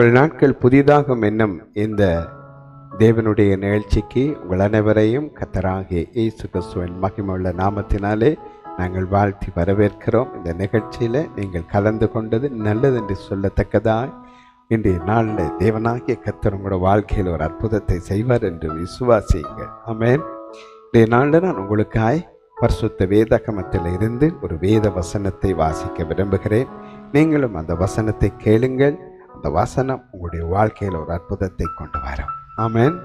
உங்கள் நாட்கள் புதிதாகும் என்னும் இந்த தேவனுடைய நிகழ்ச்சிக்கு உங்கள் அனைவரையும் கத்தராகிய இயேசு கிறிஸ்துவின் மகிமுள்ள நாமத்தினாலே நாங்கள் வாழ்த்தி வரவேற்கிறோம். இந்த நிகழ்ச்சியில் நீங்கள் கலந்து கொண்டது நல்லது என்று சொல்லத்தக்கதாய் இன்றைய நாளில் தேவனாகிய கத்தர் உங்களோட வாழ்க்கையில் ஒரு அற்புதத்தை செய்வார் என்று விசுவாசியுங்கள். ஆமேன். இன்றைய நாளில் நான் உங்களுக்காய் பரிசுத்த வேதகமத்தில் இருந்து ஒரு வேத வசனத்தை வாசிக்க விரும்புகிறேன். நீங்களும் அந்த வசனத்தை கேளுங்கள். அந்த வசனம் உங்களுடைய வாழ்க்கையில் ஒரு அற்புதத்தை கொண்டு வரும். ஆமேன்.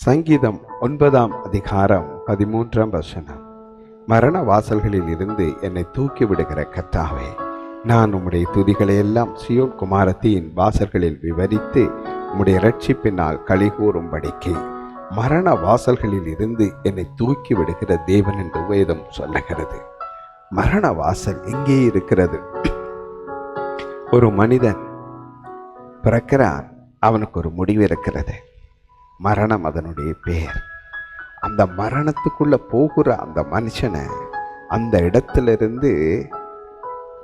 சங்கீதம் ஒன்பதாம் அதிகாரம் பதிமூன்றாம் வசனம். மரண வாசல்களில் இருந்து என்னை தூக்கி விடுகிற கத்தாவே நான் உம்முடைய துதிகளை எல்லாம் சியோன் குமாரத்தியின் வாசல்களில் விவரித்து உம்முடைய ரட்சிப்பினால் களி கூறும்படிக்கு மரண வாசல்களில் இருந்து என்னை தூக்கி விடுகிற தேவன் என்று வேதம் சொல்லுகிறது. மரண வாசல் எங்கே இருக்கிறது? ஒரு மனிதன் பிறக்கிறான் அவனுக்கு ஒரு முடிவு இருக்கிறது. மரணம் அதனுடைய பேர் அந்த மரணத்துக்குள்ளே போகிற அந்த மனுஷனை அந்த இடத்திலிருந்து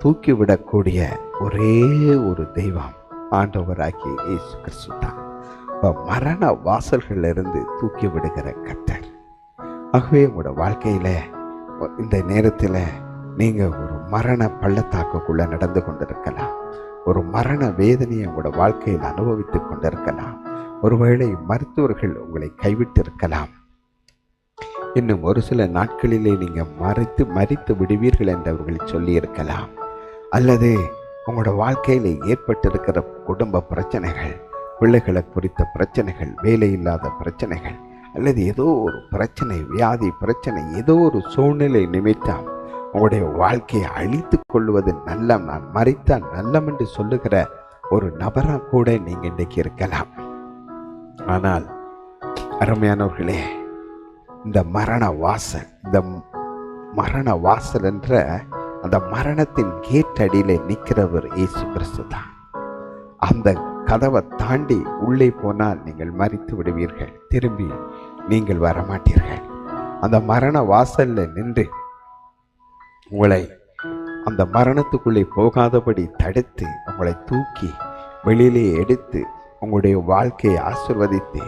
தூக்கிவிடக்கூடிய ஒரே ஒரு தெய்வம் ஆண்டவராகிய இயேசு கிறிஸ்து தான். இப்போ மரண வாசல்களிலிருந்து தூக்கி விடுகிற கத்தர் ஆகவே உங்களோட வாழ்க்கையில் இந்த நேரத்தில் நீங்கள் ஒரு மரண பள்ளத்தாக்குக்குள்ள நடந்து கொண்டிருக்கலாம். ஒரு மரண வேதனையை உங்களோட வாழ்க்கையில் அனுபவித்துக் கொண்டிருக்கலாம். ஒருவேளை மருத்துவர்கள் உங்களை கைவிட்டு இருக்கலாம் இன்னும் ஒரு சில நாட்களிலே நீங்கள் மறைத்து மறித்து விடுவீர்கள் என்று அவர்கள் சொல்லியிருக்கலாம். அல்லது உங்களோட வாழ்க்கையில் ஏற்பட்டிருக்கிற குடும்ப பிரச்சனைகள் பிள்ளைகளை குறித்த பிரச்சனைகள் வேலை இல்லாத பிரச்சனைகள் அல்லது ஏதோ ஒரு பிரச்சனை வியாதி பிரச்சனை ஏதோ ஒரு சூழ்நிலை நிமித்தம் உங்களுடைய வாழ்க்கையை அழித்து கொள்வது நல்லம். நான் மறித்தால் நல்லம் என்று சொல்லுகிற ஒரு நபராக கூட நீங்கள் இன்றைக்கு இருக்கலாம். ஆனால் அருமையானவர்களே இந்த மரண வாசல் இந்த மரண வாசல் என்ற அந்த மரணத்தின் கேட் அடியில நிற்கிறவர் இயேசு கிறிஸ்து தான். அந்த கதவை தாண்டி உள்ளே போனால் நீங்கள் மறித்து விடுவீர்கள். திரும்பி நீங்கள் வரமாட்டீர்கள். அந்த மரண வாசலில் நின்று உங்களை அந்த மரணத்துக்குள்ளே போகாதபடி தடுத்து உங்களை தூக்கி வெளியிலே எடுத்து உங்களுடைய வாழ்க்கையை ஆசிர்வதித்து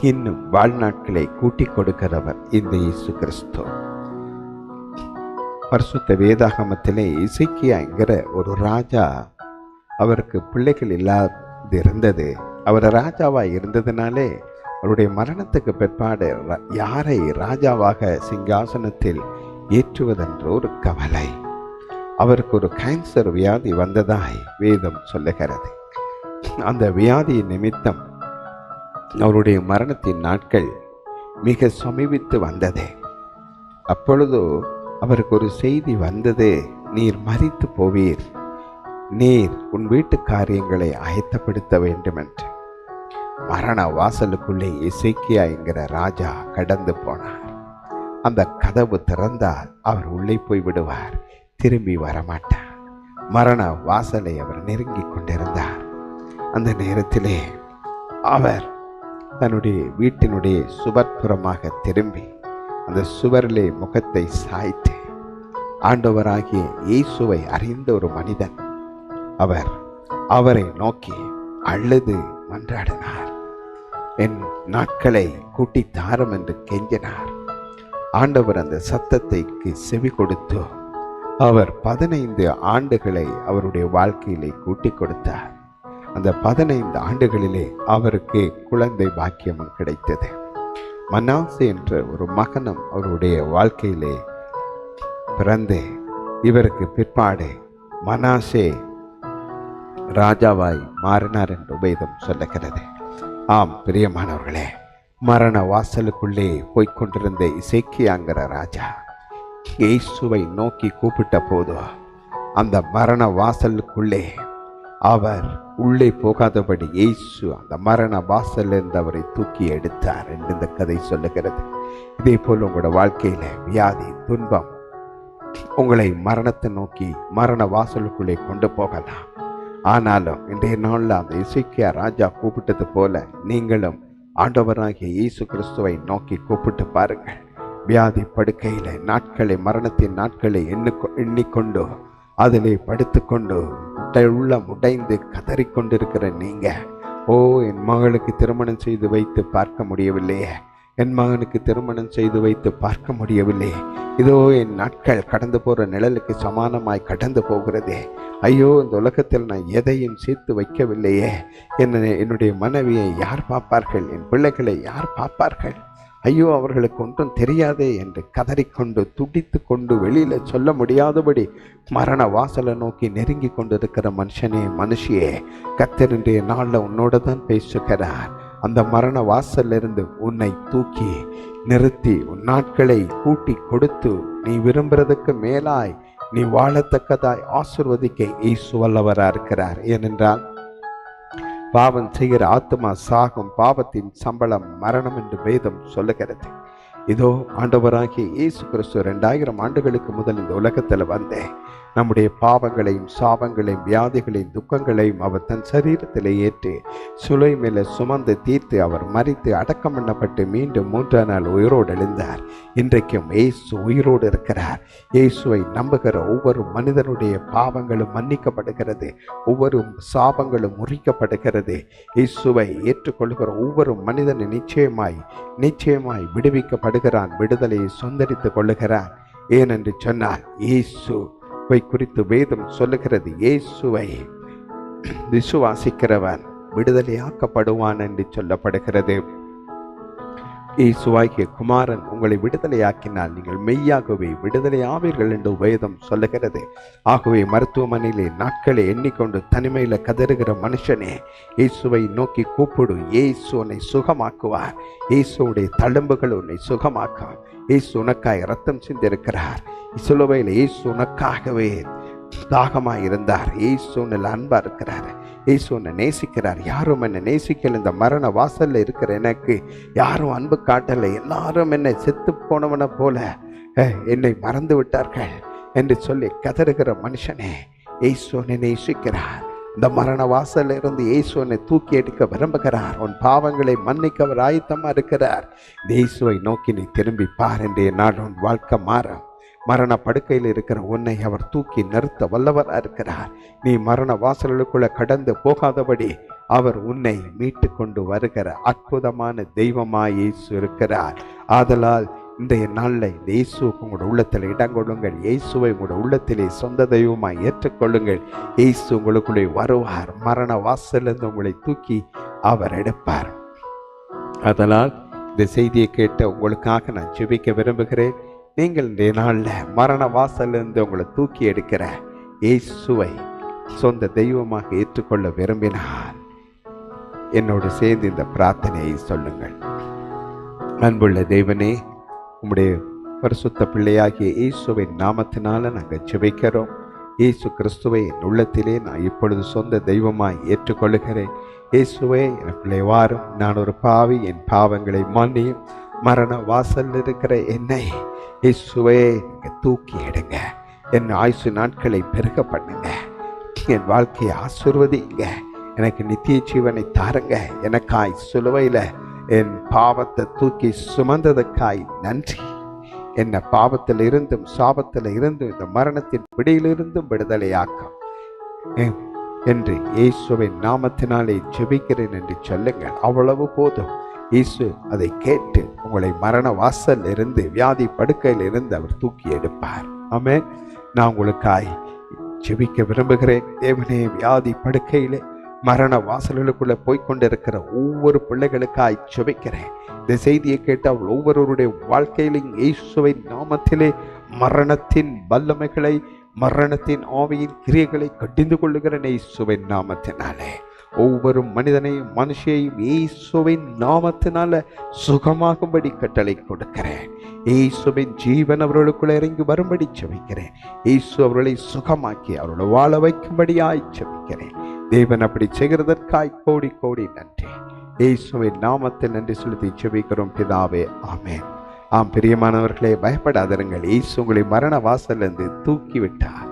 இன்னும் வாழ்நாட்களை கூட்டிக் கொடுக்கிறவர் இந்த இயேசு கிறிஸ்து. பரிசுத்த வேதாகமத்திலே இசைக்கியாங்கிற ஒரு ராஜா அவருக்கு பிள்ளைகள் இல்லாது இருந்தது அவர் ராஜாவாக இருந்ததுனாலே அவருடைய மரணத்துக்கு பிற்பாடு யாரை ராஜாவாக சிங்காசனத்தில் ஏற்றுவதென்ற ஒரு கவலை. அவருக்கு ஒரு கேன்சர் வியாதி வந்ததாய் வேதம் சொல்லுகிறது. அந்த வியாதியின் நிமித்தம் அவருடைய மரணத்தின் நாட்கள் மிக சமீபித்து வந்தது. அப்பொழுது அவருக்கு ஒரு செய்தி வந்தது நீர் மறித்து போவீர். நீர் உன் வீட்டு காரியங்களை ஆயத்தப்படுத்த வேண்டும் என்று மரண வாசலுக்குள்ளே இசைக்கியா என்கிற ராஜா கடந்து போனார். அந்த கதவு திறந்தால் அவர் உள்ளே போய் விடுவார். திரும்பி வரமாட்டார். மரண வாசலை அவர் நெருங்கிக் கொண்டிருந்தார். அந்த நேரத்திலே அவர் தன்னுடைய வீட்டினுடைய சுவர்புறமாக திரும்பி அந்த சுவரிலே முகத்தை சாய்த்து ஆண்டவராகிய இயேசுவை அறிந்த ஒரு மனிதன் அவர் அவரை நோக்கி அழுது மன்றாடினார். என் நாட்களை கூட்டித்தாரம் தாரும் என்று கெஞ்சினார். ஆண்டவர் அந்த சத்தத்தைக்கு செவி கொடுத்து அவர் பதினைந்து ஆண்டுகளை அவருடைய வாழ்க்கையிலே கூட்டி கொடுத்தார். அந்த பதினைந்து ஆண்டுகளிலே அவருக்கு குழந்தை பாக்கியமும் கிடைத்தது. மனாசே என்ற ஒரு மகனும் அவருடைய வாழ்க்கையிலே பிறந்து இவருக்கு பிற்பாடு மனாசே ராஜாவாய் மாறினார் என்று வேதம் சொல்லுகிறது. ஆம் பிரியமானவர்களே. மரண வாசலுக்குள்ளே போய்கொண்டிருந்த இசைக்கியாங்கிற ராஜா இயேசுவை நோக்கி கூப்பிட்ட போது அந்த மரண வாசலுக்குள்ளே அவர் உள்ளே போகாதபடி இயேசு அந்த மரண வாசல் இருந்தவரை தூக்கி எடுத்தார் என்று இந்த கதை சொல்லுகிறது. இதே போல் உங்களோட வாழ்க்கையில் வியாதி துன்பம் உங்களை மரணத்தை நோக்கி மரண வாசலுக்குள்ளே கொண்டு போகலாம். ஆனாலும் இன்றைய நாளில் அந்த இசைக்கியா ராஜா கூப்பிட்டது போல நீங்களும் ஆண்டவராகிய இயேசு கிறிஸ்துவை நோக்கி கூப்பிட்டு பாருங்கள். வியாதி படுக்கையில் நாட்களை மரணத்தின் நாட்களை எண்ணிக்கொ எண்ணிக்கொண்டு அதிலே படுத்துக்கொண்டு உடை உள்ள உடைந்து கதறிக்கொண்டிருக்கிற நீங்கள் ஓ என் மகளுக்கு திருமணம் செய்து வைத்து பார்க்க முடியவில்லையே. என் மகனுக்கு திருமணம் செய்து வைத்து பார்க்க முடியவில்லை. இதோ என் நாட்கள் கடந்து போகிற நிழலுக்கு சமானமாய் கடந்து போகிறதே. ஐயோ இந்த உலகத்தில் நான் எதையும் சேர்த்து வைக்கவில்லையே. என்ன என்னுடைய மனைவியை யார் பார்ப்பார்கள்? என் பிள்ளைகளை யார் பார்ப்பார்கள்? ஐயோ அவர்களுக்கு ஒன்றும் தெரியாதே என்று கதறிக்கொண்டு துடித்து கொண்டு வெளியில் சொல்ல முடியாதபடி மரண வாசலை நோக்கி நெருங்கி கொண்டிருக்கிற மனுஷனே மனுஷியே கத்தருடைய நாளில் உன்னோட தான் பேசுகிறார். அந்த மரண வாசலிருந்து உன்னை தூக்கி நிறுத்தி உன் நாட்களை கூட்டி கொடுத்து நீ விரும்புறதுக்கு மேலாய் நீ வாழத்தக்கதாய் ஆசிர்வதிக்க இயேசு வல்லவராக இருக்கிறார். ஏனென்றால் பாவம் செய்கிற ஆத்மா சாகும் பாவத்தின் சம்பளம் மரணம் என்று வேதம் சொல்லுகிறது. இதோ ஆண்டவராகிய இயேசு கிறிஸ்து ரெண்டாயிரம் ஆண்டுகளுக்கு முதல் இந்த உலகத்தில் வந்தேன். நம்முடைய பாவங்களையும் சாபங்களையும் வியாதிகளையும் துக்கங்களையும் அவர் தன் சரீரத்தில் ஏற்று சுலை மேலே சுமந்து தீர்த்து அவர் மறித்து அடக்கம் பண்ணப்பட்டு மீண்டும் மூன்றாம் நாள் உயிரோடு எழுந்தார். இன்றைக்கும் இயேசு உயிரோடு இருக்கிறார். இயேசுவை நம்புகிற ஒவ்வொரு மனிதனுடைய பாவங்களும் மன்னிக்கப்படுகிறது. ஒவ்வொரு சாபங்களும் முறிக்கப்படுகிறது. இயேசுவை ஏற்றுக்கொள்கிற ஒவ்வொரு மனிதனும் நிச்சயமாய் நிச்சயமாய் விடுவிக்கப்படுகிறான் விடுதலையை சொந்தரித்துக் கொள்ளுகிறான். ஏனென்று சொன்னால் இயேசு இயேசுவை குறித்து வேதம் சொல்லுகிறது. இயேசுவை விசுவாசிக்கிறவன் விடுதலையாக்கப்படுவான் என்று சொல்லப்படுகிறது. இயேசுவாகிய குமாரன் உங்களை விடுதலையாக்கினால் நீங்கள் மெய்யாகவே விடுதலை ஆவீர்கள் என்று வேதம் சொல்லுகிறது. ஆகவே மருத்துவமனையிலே நாட்களை எண்ணிக்கொண்டு தனிமையில் கதறுகிற மனுஷனே இயேசுவை நோக்கி கூப்பிடு. இயேசு உன்னை சுகமாக்குவார். இயேசுடைய தழும்புகள் உன்னை சுகமாக்கும். இயேசு உனக்காய் ரத்தம் சிந்திருக்கிறார். சிலுவையில் இயேசு உனக்காகவே தாகமாக இருந்தார் இயேசு உன்னில் அன்பாக இருக்கிறார். இயேசு உன்னை நேசிக்கிறார். யாரும் என்னை நேசிக்கல. இந்த மரண வாசலில் இருக்கிற எனக்கு யாரும் அன்பு காட்டலை. எல்லாரும் என்னை செத்து போனவனை போல என்னை மறந்து விட்டார்கள் என்று சொல்லி கதறுகிற மனுஷனே இயேசு உன்னை நேசிக்கிறார். இந்த மரண வாசல்ல இருந்து இயேசு உன்னை தூக்கி எடுக்க விரும்புகிறார். உன் பாவங்களை மன்னிக்க அவர் ஆயத்தமாக இருக்கிறார். இயேசுவை நோக்கி நீ திரும்பி பார் என்று நாள் உன் வாழ்க்கை மாறும். மரண படுக்கையில் இருக்கிற உன்னை அவர் தூக்கி நிறுத்த வல்லவராக இருக்கிறார். நீ மரண வாசல்களுக்குள்ள கடந்து போகாதபடி அவர் உன்னை மீட்டு கொண்டு வருகிற அற்புதமான தெய்வமாய் இயேசு இருக்கிறார். ஆதலால் இன்றைய நாளில் இந்த இயேசுவுக்கு உங்களோட உள்ளத்தில் இடம் கொள்ளுங்கள் இயேசுவை உங்களோட உள்ளத்திலே சொந்த தெய்வமாக ஏற்றுக்கொள்ளுங்கள். இயேசு உங்களுக்குள்ளே வருவார். மரண வாசலிருந்து உங்களை தூக்கி அவர் எடுப்பார். அதனால் இந்த செய்தியை கேட்ட உங்களுக்காக நான் ஜெபிக்க விரும்புகிறேன். நீங்கள் இந்த நாளில் மரண வாசலிருந்து உங்களை தூக்கி எடுக்கிற இயேசுவை சொந்த தெய்வமாக ஏற்றுக்கொள்ள விரும்பினால் என்னோடு சேர்ந்து இந்த பிரார்த்தனையை சொல்லுங்கள். அன்புள்ள தெய்வனே உம்முடைய பரிசுத்த பிள்ளையாகிய இயேசுவின் நாமத்தினால நாங்கள் ஜெபிக்கிறோம். இயேசு கிறிஸ்துவை என் உள்ளத்திலே நான் இப்பொழுது சொந்த தெய்வமாய் ஏற்றுக்கொள்கிறேன் இயேசுவே எனக்குள்ளே வாரும் நான் ஒரு பாவி என் பாவங்களை மன்னியும். மரண வாசல் இருக்கிற என்னை இயேசுவே நீங்க தூக்கி எடுங்க. என் ஆயுசு நாட்களை பெருக பண்ணுங்க. என் வாழ்க்கையை ஆசிர்வதிங்க. எனக்கு நித்திய ஜீவனை தாருங்க. எனக்காய் சிலுவையில் என் பாவத்தை தூக்கி சுமந்ததுக்காய் நன்றி. என்னை பாவத்தில் இருந்தும் சாபத்தில் இருந்தும் இந்த மரணத்தின் பிடியிலிருந்தும் விடுதலையாக்கும். என்று இயேசுவின் நாமத்தினாலே ஜெபிக்கிறேன் என்று சொல்லுங்கள். அவ்வளவு போதும். இயேசு அதை கேட்டு உங்களை மரண வாசல் இருந்து வியாதி படுக்கையில் இருந்து அவர் தூக்கி எடுப்பார். ஆமே நான் உங்களுக்காய் ஜெபிக்க விரும்புகிறேன். தேவனே வியாதி படுக்கையிலே மரண வாசல்களுக்குள்ள போய்க் கொண்டிருக்கிற ஒவ்வொரு பிள்ளைகளுக்காய் ஜெபிக்கிறேன். இந்த செய்தியை கேட்டு அவள் ஒவ்வொருவருடைய வாழ்க்கையிலும் இயேசுவின் நாமத்திலே மரணத்தின் வல்லமைகளை மரணத்தின் ஆவியின் கிரியைகளை கடிந்து கொள்ளுகிறேன் இயேசுவின் நாமத்தினாலே. ஒவ்வொரு மனிதனையும் மனுஷையும் ஏசுவின் நாமத்தினால சுகமாகும்படி கட்டளை கொடுக்கிறேன். ஏசுவின் ஜீவன் அவர்களுக்குள்ள இறங்கி வரும்படி செவிக்கிறேன் ஏசு அவர்களை சுகமாக்கி அவர்களை வாழ வைக்கும்படியாய் செவிக்கிறேன் தேவன் அப்படி செய்கிறதற்காய் கோடி கோடி நன்றி. ஏசுவின் நாமத்தில் நன்றி செலுத்தி செவிக்கிறோம் பிதாவே ஆமேன். ஆம் பிரியமானவர்களே பயப்படாதிருங்கள். இயேசு உங்களை மரண வாசலிருந்து தூக்கி விட்டார்